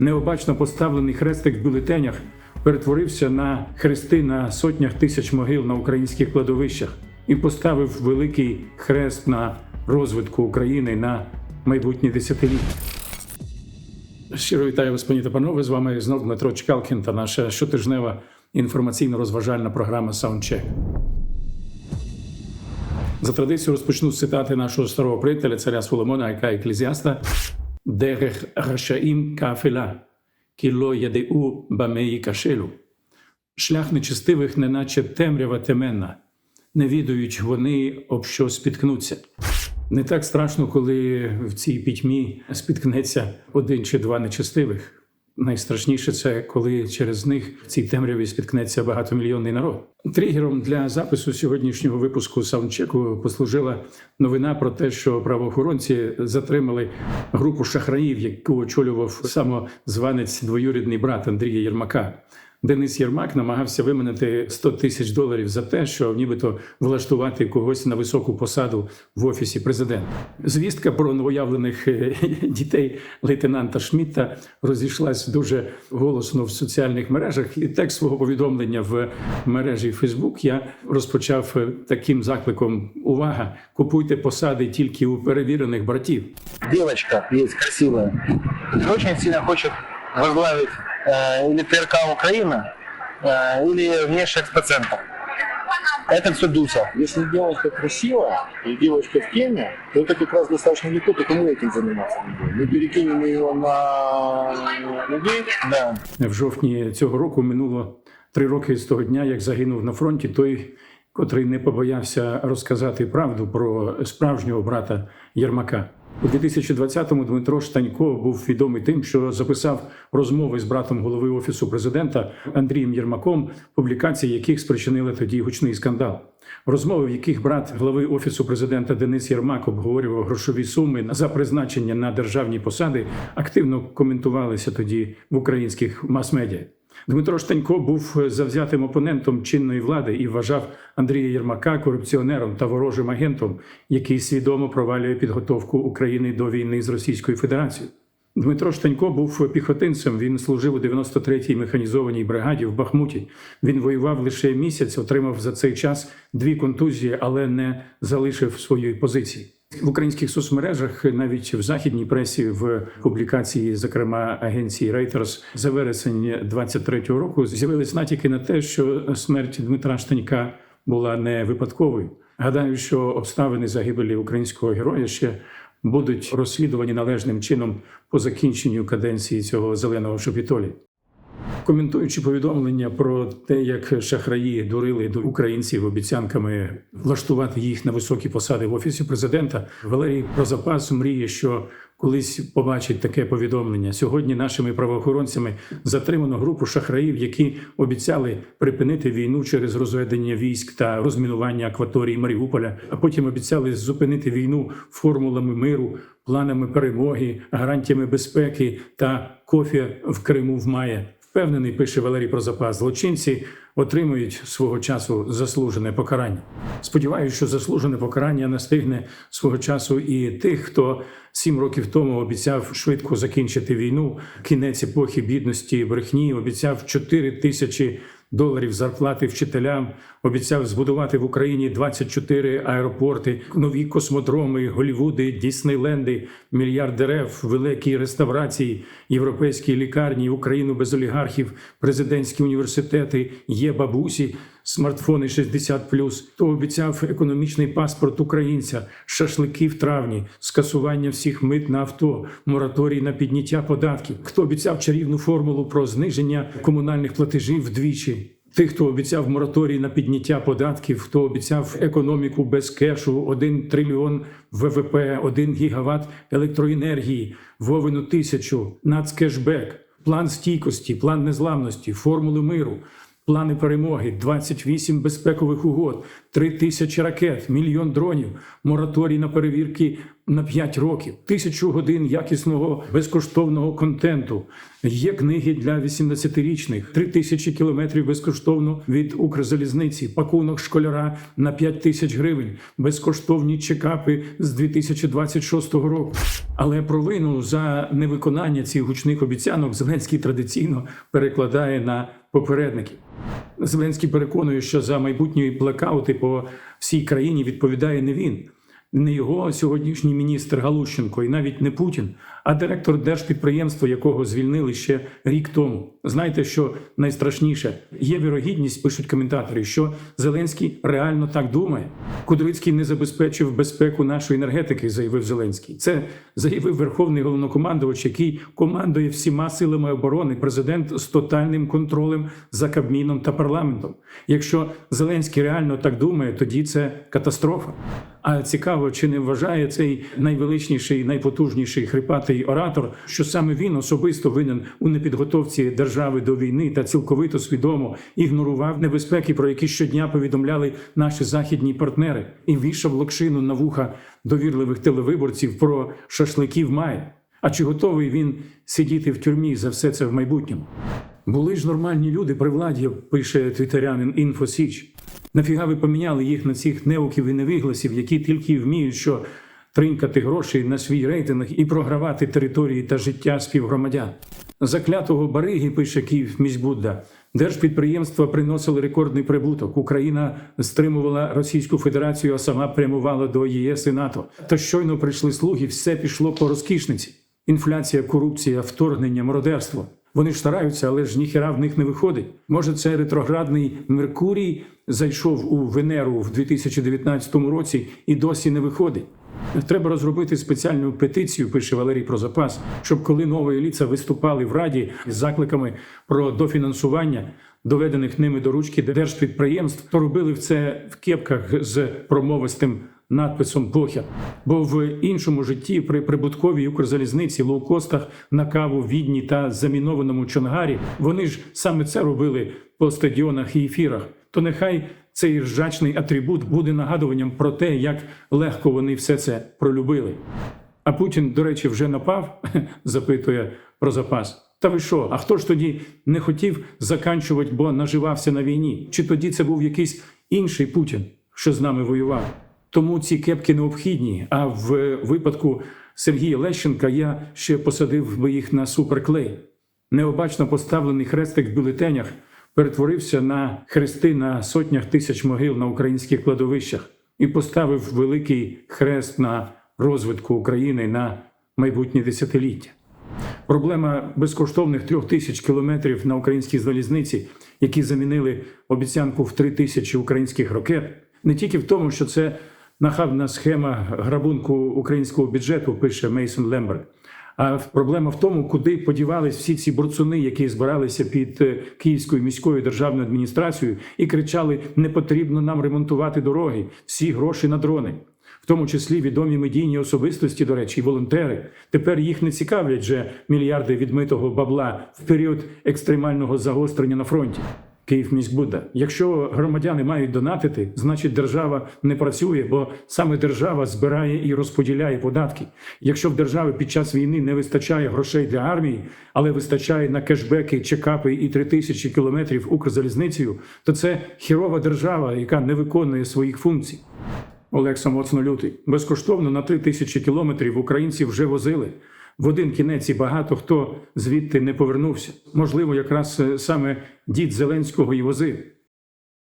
Необачно поставлений хрестик в бюлетенях перетворився на хрести на сотнях тисяч могил на українських кладовищах і поставив великий хрест на розвитку України на майбутні десятиліття. Щиро вітаю вас, пані та панове. З вами знов Дмитро Чкалкін та наша щотижнева інформаційно-розважальна програма Саундчек. За традицією розпочну з цитати нашого старого приятеля, царя Соломона, яка еклезіаста Дерех Рашаїм Кафела, кіло ядеу бамеї кашелю. Шлях нечестивих, неначе темрява теменна, не відають вони, об що спіткнуться. Не так страшно, коли в цій пітьмі спіткнеться один чи два нечестивих. Найстрашніше це коли через них в цій темряві спіткнеться багатомільйонний народ. Тригером для запису сьогоднішнього випуску саундчеку послужила новина про те, що правоохоронці затримали групу шахраїв, яку очолював самозванець двоюрідний брат Андрія Єрмака. Денис Єрмак намагався виманити 100 тисяч доларів за те, що нібито влаштувати когось на високу посаду в офісі президента. Звістка про новоявлених е, дітей лейтенанта Шмідта розійшлась дуже голосно в соціальних мережах. І текст свого повідомлення в мережі Фейсбук я розпочав е, таким закликом: увага! Купуйте посади тільки у перевірених братів. девочка есть красивая, очень сильно хочет возглавить э, или ТРК Украина, э, или внешэкспоцентр. Это все Дуся. Если девушка красивая и девочка в теме, то это как раз достаточно легко, только мы этим заниматься не будем. Мы перекинем ее на людей, Да. В жовтні цього року минуло три роки з того дня, як загинув на фронті той, котрий не побоявся розказати правду про справжнього брата Єрмака. У 2020-му Дмитро Штанько був відомий тим, що записав розмови з братом голови офісу президента Андрієм Єрмаком, публікації яких спричинили тоді гучний скандал. Розмови, в яких брат глави офісу президента Денис Єрмак обговорював грошові суми за призначення на державні посади, активно коментувалися тоді в українських мас-медіа. Дмитро Штанько був завзятим опонентом чинної влади і вважав Андрія Єрмака корупціонером та ворожим агентом, який свідомо провалює підготовку України до війни з Російською Федерацією. Дмитро Штанько був піхотинцем. Він служив у 93-й механізованій бригаді в Бахмуті. Він воював лише місяць, отримав за цей час дві контузії, але не залишив своєї позиції. В українських соцмережах, навіть в західній пресі, в публікації, зокрема агенції Reuters, за вересень 23-го року з'явились натяки на те, що смерть Дмитра Штанька була не випадковою. Гадаю, що обставини загибелі українського героя ще будуть розслідувані належним чином по закінченню каденції цього зеленого шопітолі. Коментуючи повідомлення про те, як шахраї дурили до українців обіцянками влаштувати їх на високі посади в офісі президента, Валерій Прозапас мріє, що колись побачить таке повідомлення. Сьогодні нашими правоохоронцями затримано групу шахраїв, які обіцяли припинити війну через розведення військ та розмінування акваторії Маріуполя, а потім обіцяли зупинити війну формулами миру, планами перемоги, гарантіями безпеки та кофі в Криму в має. Впевнений, пише Валерій про запас злочинці отримують свого часу заслужене покарання. Сподіваюся, що заслужене покарання настигне свого часу і тих, хто сім років тому обіцяв швидко закінчити війну, кінець епохи бідності і брехні, обіцяв 4 тисячі доларів зарплати вчителям, обіцяв збудувати в Україні 24 аеропорти, нові космодроми, Голівуди, Діснейленди, мільярд дерев, великі реставрації, європейські лікарні, Україну без олігархів, президентські університети, є бабусі. Смартфони 60+, то обіцяв економічний паспорт українця, шашлики в травні, скасування всіх мит на авто, мораторій на підняття податків. Хто обіцяв чарівну формулу про зниження комунальних платежів вдвічі? Тих, хто обіцяв мораторій на підняття податків, хто обіцяв економіку без кешу, 1 трильйон ВВП, 1 гігават електроенергії, Вовину тисячу, нацкешбек, план стійкості, план незламності, формули миру. Плани перемоги, 28 безпекових угод, три тисячі ракет, мільйон дронів, мораторій на перевірки на 5 років, тисячу годин якісного безкоштовного контенту. Є книги для 18-річних, три тисячі кілометрів безкоштовно від Укрзалізниці, пакунок школяра на 5 тисяч гривень, безкоштовні чекапи з 2026 року. Але провину за невиконання цих гучних обіцянок Зеленський традиційно перекладає на попередників. Зеленський переконує, що за майбутні блекаути по всій країні відповідає не він, не його сьогоднішній міністр Галущенко і навіть не Путін, а директор держпідприємства, якого звільнили ще рік тому. Знаєте, що найстрашніше є вірогідність, пишуть коментатори, що Зеленський реально так думає. Кудрицький не забезпечив безпеку нашої енергетики, заявив Зеленський. Це заявив верховний головнокомандувач, який командує всіма силами оборони, президент з тотальним контролем за Кабміном та парламентом. Якщо Зеленський реально так думає, тоді це катастрофа. А цікаво, чи не вважає цей найвеличніший, найпотужніший хрипатий оратор, що саме він особисто винен у непідготовці держави до війни та цілковито свідомо ігнорував небезпеки, про які щодня повідомляли наші західні партнери, і вішав локшину на вуха довірливих телевиборців про шашликів має. А чи готовий він сидіти в тюрмі за все це в майбутньому? Були ж нормальні люди при владі, пише твітерянин Інфосіч. Нафіга ви поміняли їх на цих неуків і невигласів, які тільки вміють, що тринькати гроші на свій рейтинг і програвати території та життя співгромадян. Заклятого бариги, пише Київ міськбудда, держпідприємства приносили рекордний прибуток. Україна стримувала Російську Федерацію, а сама прямувала до ЄС і НАТО. Та щойно прийшли слуги, все пішло по розкішниці. Інфляція, корупція, вторгнення, мародерство. Вони ж стараються, але ж ніхіра в них не виходить. Може, це ретроградний Меркурій зайшов у Венеру в 2019 році і досі не виходить. Треба розробити спеціальну петицію, пише Валерій про запас, щоб коли нові ліца виступали в Раді з закликами про дофінансування доведених ними до ручки держпідприємств, то робили в це в кепках з промовистим надписом похер. Бо в іншому житті при прибутковій Укрзалізниці, лоукостах на каву, відні та замінованому Чонгарі вони ж саме це робили по стадіонах і ефірах. То нехай цей ржачний атрибут буде нагадуванням про те, як легко вони все це пролюбили. А Путін, до речі, вже напав, запитує про запас. Та ви що? А хто ж тоді не хотів заканчувати, бо наживався на війні? Чи тоді це був якийсь інший Путін, що з нами воював? Тому ці кепки необхідні. А в випадку Сергія Лещенка я ще посадив би їх на суперклей. Необачно поставлений хрестик в бюлетенях перетворився на хрести на сотнях тисяч могил на українських кладовищах і поставив великий хрест на розвитку України на майбутнє десятиліття. Проблема безкоштовних трьох тисяч кілометрів на українській залізниці, які замінили обіцянку в три тисячі українських ракет, не тільки в тому, що це нахабна схема грабунку українського бюджету, пише Мейсон Лемберг. А проблема в тому, куди подівались всі ці борцуни, які збиралися під е, Київською міською державною адміністрацією і кричали: не потрібно нам ремонтувати дороги, всі гроші на дрони. В тому числі відомі медійні особистості, до речі, і волонтери. Тепер їх не цікавлять вже мільярди відмитого бабла в період екстремального загострення на фронті. Київ міськбуда. Якщо громадяни мають донатити, значить держава не працює, бо саме держава збирає і розподіляє податки. Якщо в держави під час війни не вистачає грошей для армії, але вистачає на кешбеки, чекапи і три тисячі кілометрів Укрзалізницею, то це хірова держава, яка не виконує своїх функцій. Олег Самоцно. Безкоштовно на три тисячі кілометрів українці вже возили. В один кінець і багато хто звідти не повернувся. Можливо, якраз е, саме дід Зеленського і возив.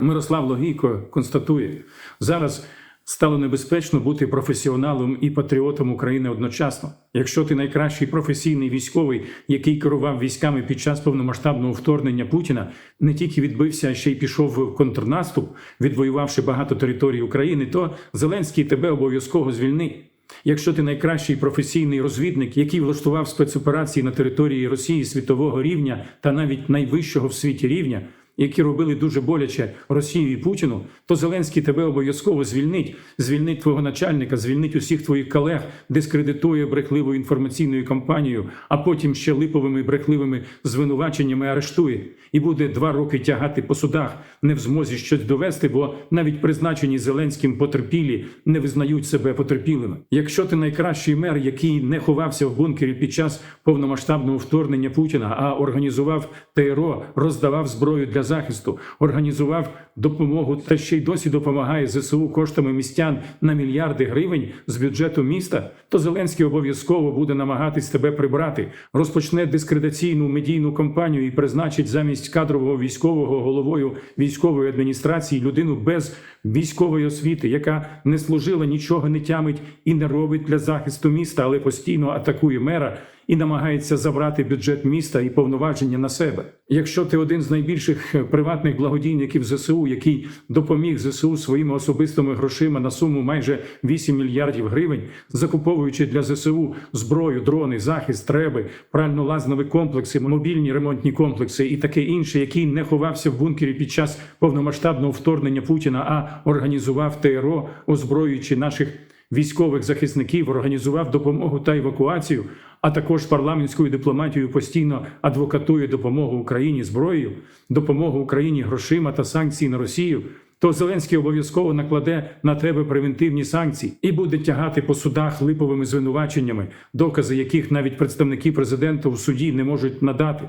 Мирослав Логійко констатує, зараз стало небезпечно бути професіоналом і патріотом України одночасно. Якщо ти найкращий професійний військовий, який керував військами під час повномасштабного вторгнення Путіна, не тільки відбився, а ще й пішов в контрнаступ, відвоювавши багато територій України, то Зеленський тебе обов'язково звільнить. Якщо ти найкращий професійний розвідник, який влаштував спецоперації на території Росії світового рівня та навіть найвищого в світі рівня, які робили дуже боляче Росії і Путіну, то Зеленський тебе обов'язково звільнить, звільнить твого начальника, звільнить усіх твоїх колег, дискредитує брехливою інформаційною кампанією, а потім ще липовими брехливими звинуваченнями арештує і буде два роки тягати по судах, не в змозі щось довести, бо навіть призначені Зеленським потерпілі не визнають себе потерпілими. Якщо ти найкращий мер, який не ховався в бункері під час повномасштабного вторгнення Путіна, а організував ТРО, роздавав зброю для захисту, організував допомогу та ще й досі допомагає ЗСУ коштами містян на мільярди гривень з бюджету міста, то Зеленський обов'язково буде намагатись тебе прибрати, розпочне дискредитаційну медійну кампанію і призначить замість кадрового військового головою військової адміністрації людину без військової освіти, яка не служила, нічого не тямить і не робить для захисту міста, але постійно атакує мера і намагається забрати бюджет міста і повноваження на себе. Якщо ти один з найбільших е, приватних благодійників ЗСУ, який допоміг ЗСУ своїми особистими грошима на суму майже 8 мільярдів гривень, закуповуючи для ЗСУ зброю, дрони, захист, треби, прально-лазнові комплекси, мобільні ремонтні комплекси і таке інше, який не ховався в бункері під час повномасштабного вторгнення Путіна, а організував ТРО, озброюючи наших військових захисників, організував допомогу та евакуацію, а також парламентською дипломатією постійно адвокатує допомогу Україні зброєю, допомогу Україні грошима та санкції на Росію. То Зеленський обов'язково накладе на тебе превентивні санкції і буде тягати по судах липовими звинуваченнями, докази яких навіть представники президента у суді не можуть надати.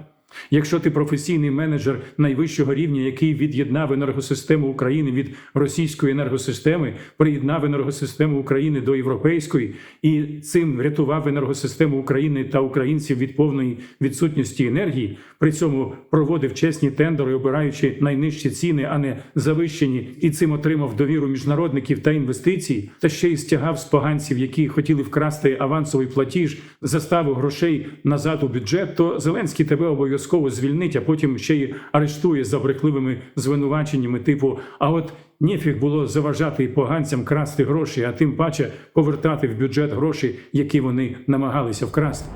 Якщо ти професійний менеджер найвищого рівня, який від'єднав енергосистему України від російської енергосистеми, приєднав енергосистему України до європейської і цим врятував енергосистему України та українців від повної відсутності енергії, при цьому проводив чесні тендери, обираючи найнижчі ціни, а не завищені, і цим отримав довіру міжнародників та інвестицій, та ще й стягав з поганців, які хотіли вкрасти авансовий платіж, заставу грошей назад у бюджет, то Зеленський тебе обов'язково звільнить, а потім ще й арештує за брехливими звинуваченнями, типу, а от. Нефіг було заважати і поганцям красти гроші, а тим паче повертати в бюджет гроші, які вони намагалися вкрасти.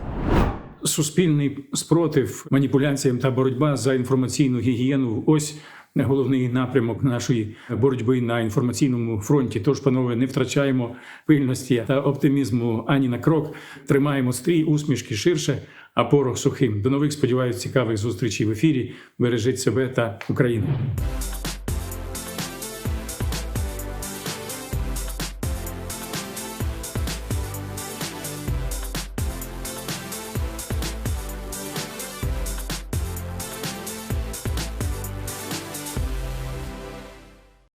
Суспільний спротив маніпуляціям та боротьба за інформаційну гігієну ось головний напрямок нашої боротьби на інформаційному фронті. Тож, панове, не втрачаємо пильності та оптимізму ані на крок. Тримаємо стрій, усмішки ширше, а порох сухим. До нових сподіваюся, цікавих зустрічей в ефірі. Бережіть себе та Україну.